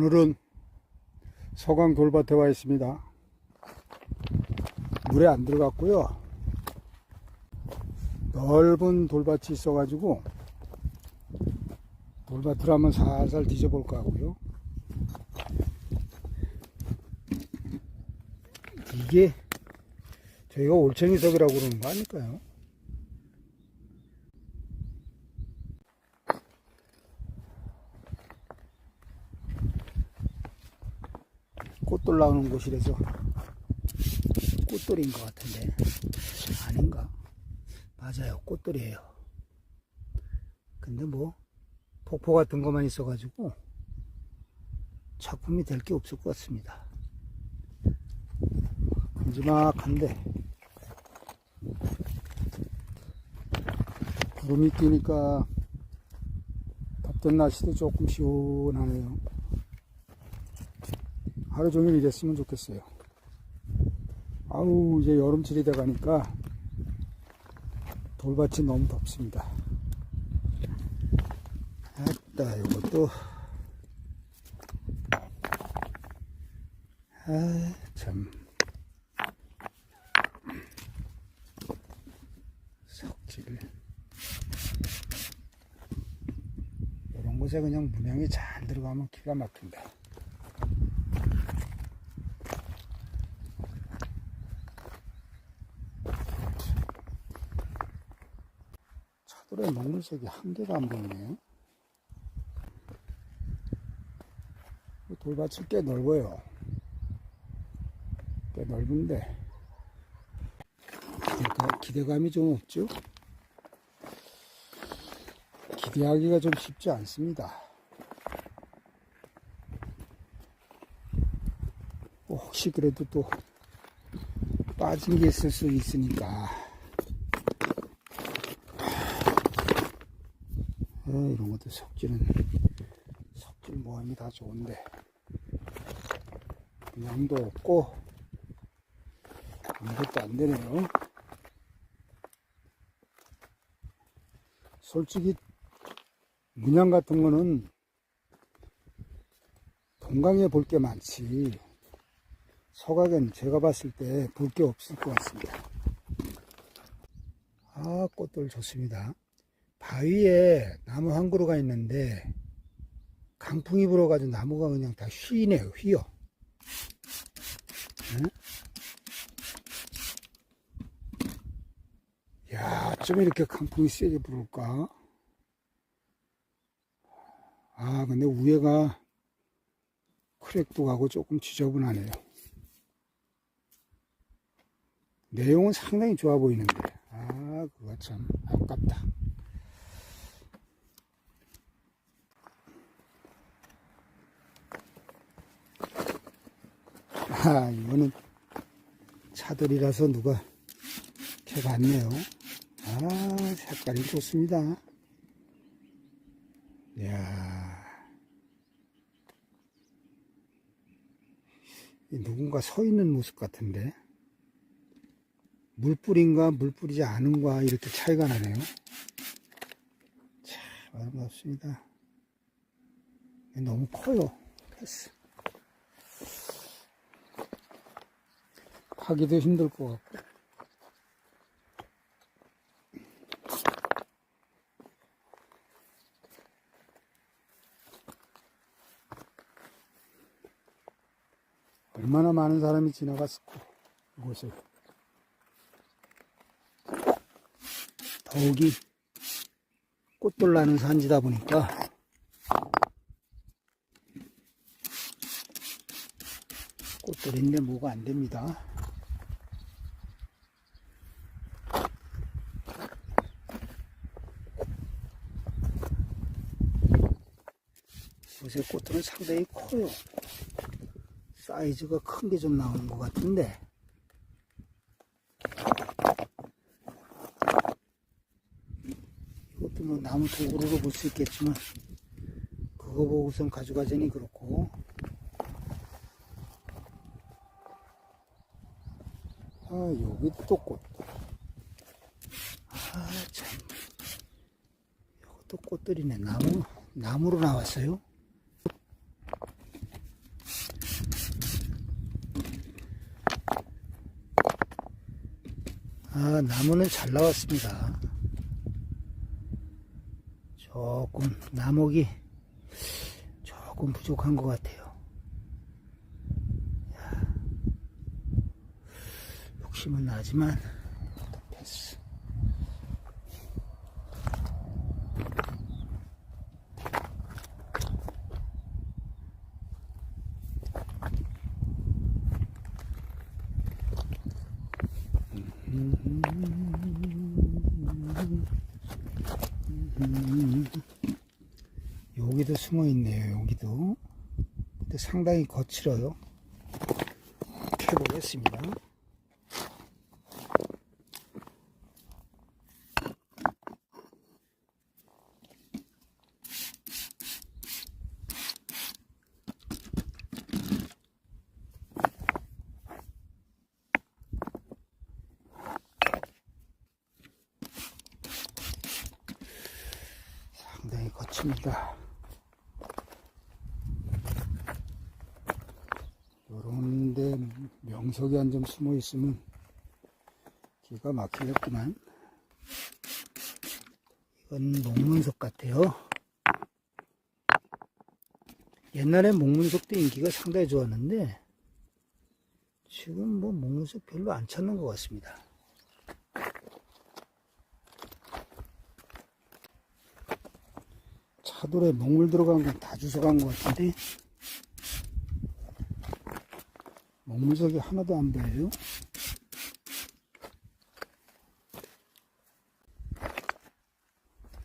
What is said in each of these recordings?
오늘은 서강 돌밭에 와 있습니다. 물에 안 들어갔고요. 넓은 돌밭이 있어가지고 돌밭을 한번 살살 뒤져볼까 하고요. 이게 저희가 올챙이석이라고 그러는 거 아닐까요? 꽃돌 나오는 곳이라서 꽃돌인 것 같은데. 아닌가? 맞아요. 꽃돌이에요. 근데 뭐 폭포 같은 것만 있어 가지고 작품이 될 게 없을 것 같습니다. 큼지막한데. 구름이 끼니까 덥던 날씨도 조금 시원하네요 하루 종일 이랬으면 좋겠어요. 아우, 이제 여름철이 돼 가니까 돌밭이 너무 덥습니다. 아따, 요것도. 아, 참. 석질. 이런 곳에 그냥 문양이 잘 들어가면 기가 막힌다. 차돌에 먹물색이 한 개가 안 보이네요. 이 돌밭이 꽤 넓어요. 꽤 넓은데 기대가, 기대감 이 좀 없죠? 기대하기가 좀 쉽지 않습니다. 뭐 혹시 그래도 또 빠진 게 있을 수 있으니까 어, 이런 것도 석질은 석질 모함이 다 좋은데 양도 없고 아무것도 안 되네요. 솔직히 문양 같은 거는 동강에 볼 게 많지 서각엔 제가 봤을 때 볼 게 없을 것 같습니다. 아 꽃들 좋습니다. 바위에 나무 한 그루가 있는데 강풍이 불어가지고 나무가 그냥 다 휘네요 휘어 응? 야, 좀 이렇게 강풍이 세게 불을까? 아, 근데 위에가 크랙도 가고 조금 지저분하네요. 내용은 상당히 좋아 보이는데, 아, 그거 참 아깝다. 아, 이거는 차들이라서 누가 캐갔네요. 아, 색깔이 좋습니다. 이야. 이 누군가 서 있는 모습 같은데. 물뿌린가 물뿌리지 않은가 이렇게 차이가 나네요. 참, 아름답습니다. 너무 커요. 패스. 파기도 힘들 것 같고. 얼마나 많은 사람이 지나갔을까, 이곳을. 더욱이 꽃돌 나는 산지다 보니까 꽃돌인데 뭐가 안 됩니다. 요새 꽃들은 상당히 커요. 사이즈가 큰 게 좀 나오는 것 같은데. 이것도 뭐 나무 도구로 볼수 있겠지만, 그거 보고선 가져가자니 그렇고. 아, 여기 또 꽃. 아, 참. 이것도 꽃들이네. 나무, 나무로 나왔어요. 아, 나무는 잘 나왔습니다. 조금, 나목이 조금 부족한 것 같아요. 야, 욕심은 나지만, 됐어. 여기도 숨어 있네요, 여기도. 근데 상당히 거칠어요. 해보겠습니다. 상당히 거칩니다. 요런데 명석이 한 점 숨어 있으면 기가 막히겠구만. 이건 목문석 같아요. 옛날에 목문석도 인기가 상당히 좋았는데 지금 뭐 목문석 별로 안 찾는 것 같습니다. 차돌에 먹물 들어간 건 다 주워간 것 같은데 먹물석이 하나도 안 보여요.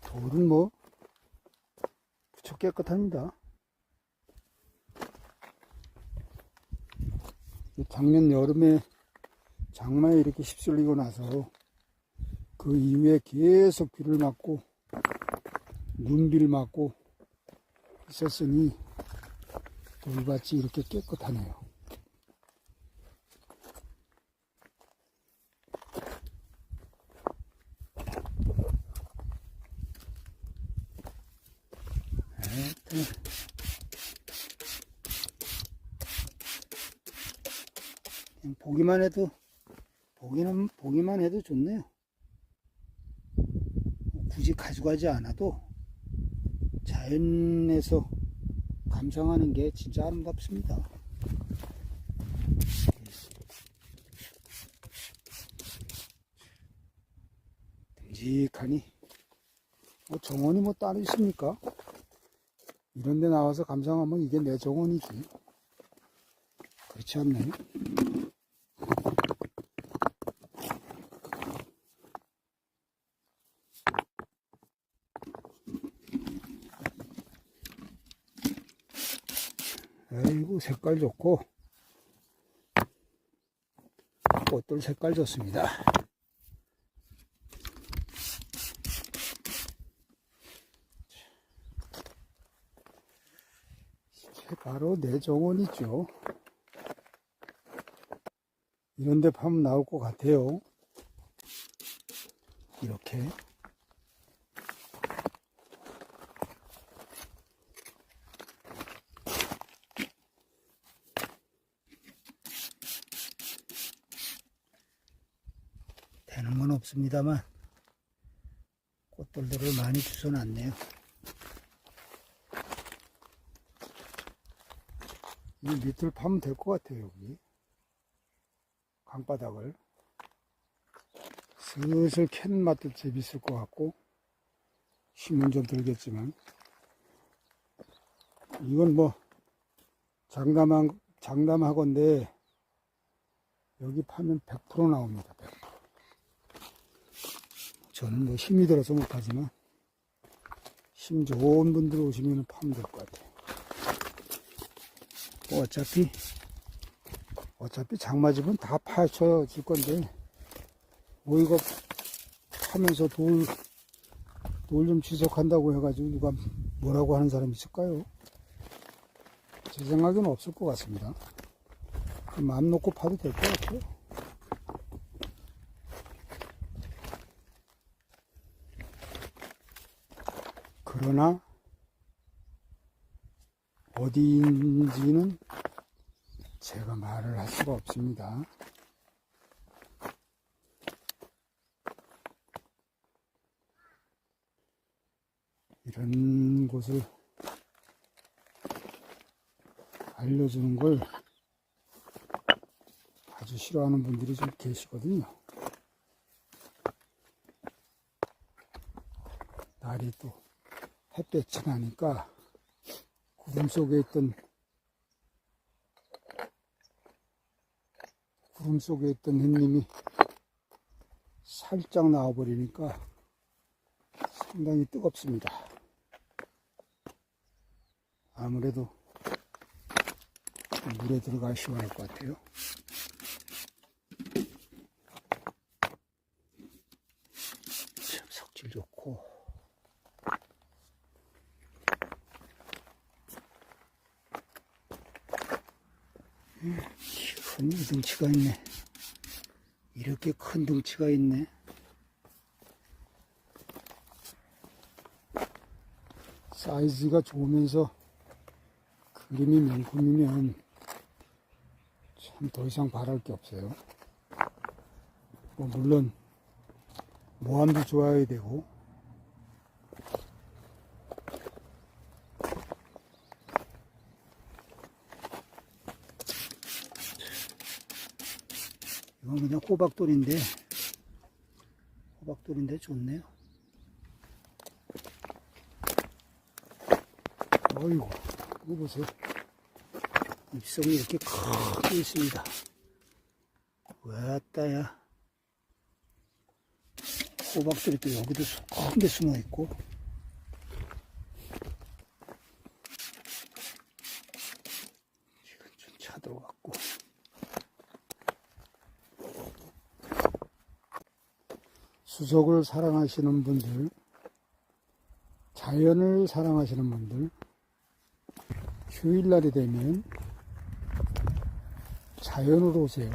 돌은 뭐 부쩍 깨끗합니다. 작년 여름에 장마에 이렇게 휩쓸리고 나서 그 이후에 계속 비를 맞고 눈비를 맞고 있었으니 돌밭이 이렇게 깨끗하네요. 하여튼 그냥 보기만 해도 보기는 보기만 해도 좋네요. 굳이 가져가지 않아도 자연에서 감상하는 게 진짜 아름답습니다. 듬직하니 뭐 정원이 뭐 따로 있습니까? 이런 데 나와서 감상하면 이게 내 정원이지. 그렇지 않나요? 아이고 색깔 좋고 꽃들 색깔 좋습니다. 이게 바로 내 정원이죠. 이런데 파면 나올 것 같아요. 이렇게. 되는 건 없습니다만 꽃들들을 많이 주워놨네요. 이 밑을 파면 될 것 같아요, 여기. 강바닥을. 슬슬 캐는 맛도 재밌을 것 같고, 힘은 좀 들겠지만, 이건 뭐, 장담한, 장담하건데, 여기 파면 100% 나옵니다, 100%. 저는 뭐 힘이 들어서 못하지만, 힘 좋은 분들 오시면 파면 될 것 같아요. 뭐 어차피 어차피 장마집은 다 파쳐질 건데 뭐 이거 파면서 돌 돌좀 지적한다고 해가지고 누가 뭐라고 하는 사람이 있을까요? 제 생각에는 없을 것 같습니다. 마음 놓고 파도 될 것 같아요. 그러나 어디인지는 제가 말을 할 수가 없습니다. 이런 곳을 알려주는 걸 아주 싫어하는 분들이 좀 계시거든요. 날이 또 햇볕이 나니까 구름 속에 있던 구름 속에 있던 햇님이 살짝 나와버리니까 상당히 뜨겁습니다. 아무래도 물에 들어가 시원할 것 같아요. 참 석질 좋고 음, 큰 등치가 있네. 이렇게 큰 등치가 있네. 사이즈가 좋으면서 그림이 명품이면 참 더 이상 바랄 게 없어요. 뭐 물론 모함도 좋아야 되고 이건 그냥 호박돌인데 호박돌인데 좋네요. 어이구 이거 보세요. 입성이 이렇게 크게 있습니다. 왔다야. 호박들이 또 여기도 큰 게 숨어 있고. 지금 좀 차들어갔고. 수족을 사랑하시는 분들, 자연을 사랑하시는 분들, 휴일날이 되면 자연으로 오세요.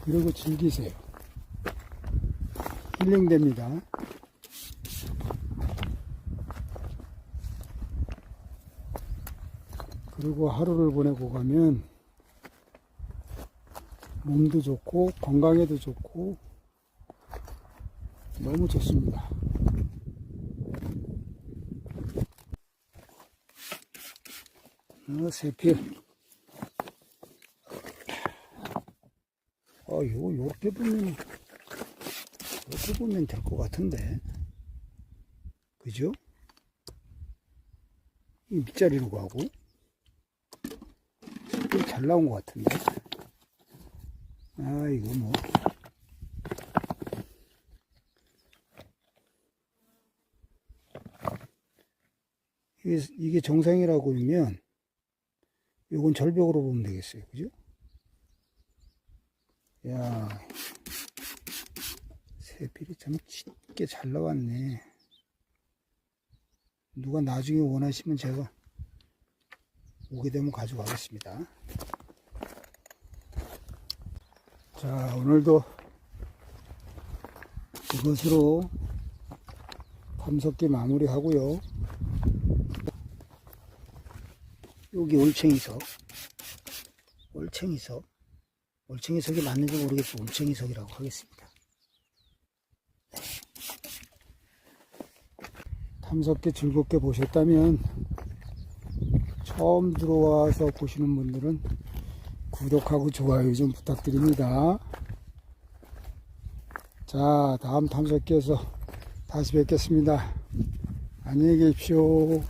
그리고 즐기세요. 힐링됩니다. 그리고 하루를 보내고 가면 몸도 좋고 건강에도 좋고 너무 좋습니다. 어, 세필. 아, 요, 요렇게 보면, 요렇게 보면 될 것 같은데. 그죠? 이 밑자리로 가고. 잘 나온 것 같은데. 아, 이거 뭐. 이게, 정상이라고 하면, 요건 절벽으로 보면 되겠어요. 그죠? 야, 새필이 참 짙게 잘 나왔네. 누가 나중에 원하시면 제가 오게 되면 가져가겠습니다. 자, 오늘도 이것으로 탐석기 마무리 하고요. 여기 올챙이석. 올챙이석. 올챙이석이 맞는지 모르겠지만 올챙이석이라고 하겠습니다. 네. 탐석기 즐겁게 보셨다면 처음 들어와서 보시는 분들은 구독하고 좋아요 좀 부탁드립니다. 자, 다음 탐석기에서 다시 뵙겠습니다. 안녕히 계십시오.